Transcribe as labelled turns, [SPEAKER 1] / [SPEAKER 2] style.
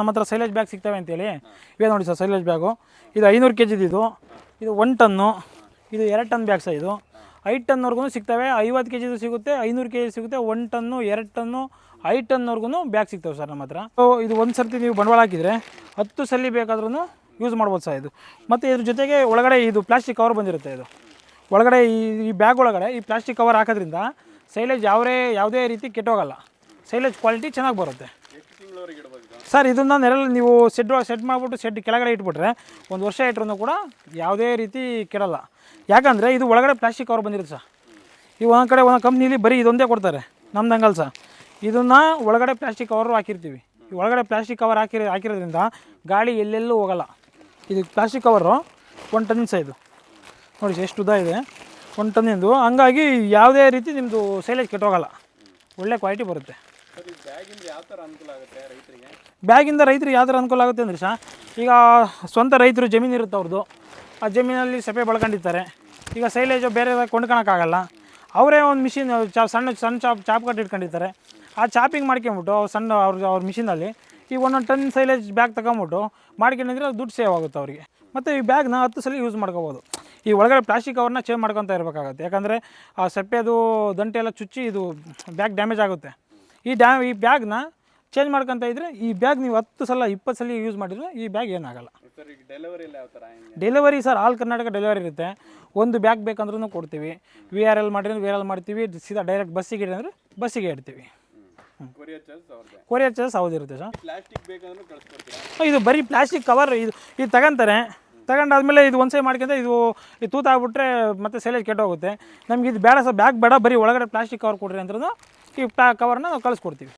[SPEAKER 1] ನಮ್ಮ ಹತ್ರ silage bag ಸಿಗ್ತವೆ ಅಂತೇಳಿ. ಇವೇ ನೋಡಿ ಸರ್ ಸೈಲೇಜ್ ಬ್ಯಾಗು ಇದು ಐನೂರು ಕೆ ಜಿದು ಇದು ಇದು ಒನ್ ಟನ್ನು ಇದು ಎರಡು ಟನ್ ಬ್ಯಾಗ್ ಇದು. ಐದು ಟನ್ವರೆಗೂ ಸಿಗ್ತವೆ. ಐವತ್ತು ಕೆ ಜಿದು ಸಿಗುತ್ತೆ, ಐನೂರು ಕೆ ಜಿ ಸಿಗುತ್ತೆ ಒನ್ ಟನ್ನು ಎರಡು ಟನ್ನು ಐದು ಟನ್ವರೆಗೂ ಬ್ಯಾಗ್ ಸಿಗ್ತವೆ ಸರ್ ನಮ್ಮ ಹತ್ರ. ಸೊ ಇದು ಒಂದು ಸರ್ತಿ ನೀವು ಬಂಡವಾಳ ಹಾಕಿದರೆ ಹತ್ತು ಸಲ ಬೇಕಾದ್ರೂ ಯೂಸ್ ಮಾಡ್ಬೋದು ಸರ್ ಇದು. ಮತ್ತು ಇದ್ರ ಜೊತೆಗೆ ಒಳಗಡೆ ಇದು ಪ್ಲಾಸ್ಟಿಕ್ ಕವರ್ ಬಂದಿರುತ್ತೆ ಇದು. ಒಳಗಡೆ ಈ ಬ್ಯಾಗ್ ಒಳಗಡೆ ಈ ಪ್ಲಾಸ್ಟಿಕ್ ಕವರ್ ಹಾಕೋದ್ರಿಂದ ಸೈಲೇಜ್ ಯಾವುದೇ ಯಾವುದೇ ರೀತಿ ಕೆಟ್ಟೋಗಲ್ಲ. ಸೈಲೇಜ್ ಕ್ವಾಲಿಟಿ ಚೆನ್ನಾಗಿ ಬರುತ್ತೆ. ಸರ್, ಇದನ್ನ ನೆರಳು ನೀವು ಶೆಡ್ ಸೆಟ್ ಮಾಡಿಬಿಟ್ಟು ಶೆಡ್ ಕೆಳಗಡೆ ಇಟ್ಬಿಟ್ರೆ ಒಂದು ವರ್ಷ ಇಟ್ಟರೂ ಕೂಡ ಯಾವುದೇ ರೀತಿ ಕೆಡಲ್ಲ. ಯಾಕಂದರೆ ಇದು ಒಳಗಡೆ ಪ್ಲಾಸ್ಟಿಕ್ ಕವರ್ ಬಂದಿರುತ್ತೆ ಸರ್. ಈ ಒಂದೊಂದು ಕಡೆ ಒಂದೊಂದು ಕಂಪ್ನಿಲಿ ಬರೀ ಇದೊಂದೇ ಕೊಡ್ತಾರೆ. ನಮ್ದು ಹಂಗಲ್ಲ ಸರ್. ಇದನ್ನು ಒಳಗಡೆ ಪ್ಲಾಸ್ಟಿಕ್ ಕವರು ಹಾಕಿರ್ತೀವಿ. ಈ ಒಳಗಡೆ ಪ್ಲಾಸ್ಟಿಕ್ ಕವರ್ ಹಾಕಿರೋ, ಹಾಕಿರೋದ್ರಿಂದ ಗಾಳಿ ಎಲ್ಲೆಲ್ಲೂ ಹೋಗಲ್ಲ. ಇದು ಪ್ಲಾಸ್ಟಿಕ್ ಕವರು ಒನ್ ಟನ್ ಇದು ನೋಡಿ ಎಷ್ಟು ಉದ್ದ ಇದೆ. ಒನ್ ಟನ್ನಿಂದು. ಹಂಗಾಗಿ ಯಾವುದೇ ರೀತಿ ನಿಮ್ಮದು ಸೈಲೇಜ್ ಕೆಟ್ಟೋಗಲ್ಲ. ಒಳ್ಳೆ ಕ್ವಾಲಿಟಿ ಬರುತ್ತೆ.
[SPEAKER 2] ಬ್ಯಾಗಿಂದ ರೈತರಿಗೆ
[SPEAKER 1] ಯಾವ ಥರ ಅನುಕೂಲ ಆಗುತ್ತೆ ಅಂದರೆ ಸಹ ಈಗ ಸ್ವಂತ ರೈತರು ಜಮೀನು ಇರುತ್ತೆ ಅವ್ರದ್ದು ಆ ಜಮೀನಲ್ಲಿ ಸೆಪೆ ಬೆಳ್ಕೊಂಡಿರ್ತಾರೆ. ಈಗ ಸೈಲೇಜು ಬೇರೆ ಕೊಂಡ್ಕೊಳಕ್ಕಾಗಲ್ಲ. ಅವರೇ ಒಂದು ಮಿಷಿನ್ ಚಾ, ಸಣ್ಣ ಸಣ್ಣ ಚಾಪ್ ಚಾಪ್ ಕಟ್ಟಿ ಇಟ್ಕೊಂಡಿರ್ತಾರೆ. ಆ ಚಾಪಿಂಗ್ ಮಾಡ್ಕೊಂಬಿಟ್ಟು ಅವ್ರು ಸಣ್ಣ ಅವ್ರ ಅವ್ರ ಮಿಷಿನಲ್ಲಿ ಈ ಒಂದೊಂದು ಟನ್ ಸೈಲೇಜ್ ಬ್ಯಾಗ್ ತಗೊಂಬಿಟ್ಟು ಮಾಡ್ಕೊಂಡಿದ್ರೆ ದುಡ್ಡು ಸೇವ್ ಆಗುತ್ತೆ ಅವರಿಗೆ. ಮತ್ತು ಈ ಬ್ಯಾಗ್ನ ಹತ್ತು ಸಲ ಯೂಸ್ ಮಾಡ್ಕೋಬೋದು. ಈ ಒಳಗಡೆ ಪ್ಲಾಸ್ಟಿಕ್ ಕವರ್ನ ಚೇಂಜ್ ಮಾಡ್ಕೊತಾ ಇರಬೇಕಾಗುತ್ತೆ. ಯಾಕಂದರೆ ಆ ಸೆಪ್ಪೆದು ದಂಟೆ ಎಲ್ಲ ಚುಚ್ಚಿ ಇದು ಬ್ಯಾಗ್ ಡ್ಯಾಮೇಜ್ ಆಗುತ್ತೆ. ಈ ಡ್ಯಾ ಈ ಬ್ಯಾಗ್ನ ಚೇಂಜ್ ಮಾಡ್ಕೊತ ಇದ್ರೆ ಈ ಬ್ಯಾಗ್ ನೀವು ಹತ್ತು ಸಲ ಇಪ್ಪತ್ತು ಸಲ ಯೂಸ್ ಮಾಡಿದ್ರೆ ಈ ಬ್ಯಾಗ್ ಏನಾಗಲ್ಲ.
[SPEAKER 2] Delivery
[SPEAKER 1] sir all Karnataka delivery ಇರುತ್ತೆ. ಒಂದು ಬ್ಯಾಗ್ ಬೇಕಂದ್ರೂ ಕೊಡ್ತೀವಿ. ವಿ ಆರ್ ಎಲ್ ಮಾಡಿದ್ರೆ ವಿ ಆರ್ ಎಲ್ ಮಾಡ್ತೀವಿ. ಸೀದಾ ಡೈರೆಕ್ಟ್ ಬಸ್ಸಿಗೆ ಇಡಂದ್ರೆ ಬಸ್ಸಿಗೆ ಇಡ್ತೀವಿ.
[SPEAKER 2] ಕೊರಿಯರ್ ಚಾರ್ಜ್ ಅವ್ರದ್ದೇ
[SPEAKER 1] ಕೊರಿಯರ್ ಚಾರ್ಜ್ ಹೌದಿರುತ್ತೆ ಸರ್. ಇದು ಬರೀ ಪ್ಲಾಸ್ಟಿಕ್ ಕವರ್ ಇದು ಇದು ತಗೊಂತಾರೆ. ತಗೊಂಡಾದ್ಮೇಲೆ ಇದು ಒಂದ್ಸೈ ಮಾಡ್ಕೊಂತ ಇದು ಇದು ತೂತಾಗ್ಬಿಟ್ರೆ ಮತ್ತೆ ಸೇಲೇಜ್ ಕೆಟ್ಟೋಗುತ್ತೆ. ನಮ್ಗೆ ಇದು ಬೇಡ ಸರ್ ಬ್ಯಾಗ್ ಬೇಡ ಬರೀ ಒಳಗಡೆ ಪ್ಲಾಸ್ಟಿಕ್ ಕವರ್ ಕೊಡ್ರಿ ಅಂದ್ರೂ ಈ ಕವರ್ನ ನಾವು ಕಳಿಸ್ಕೊಡ್ತೀವಿ.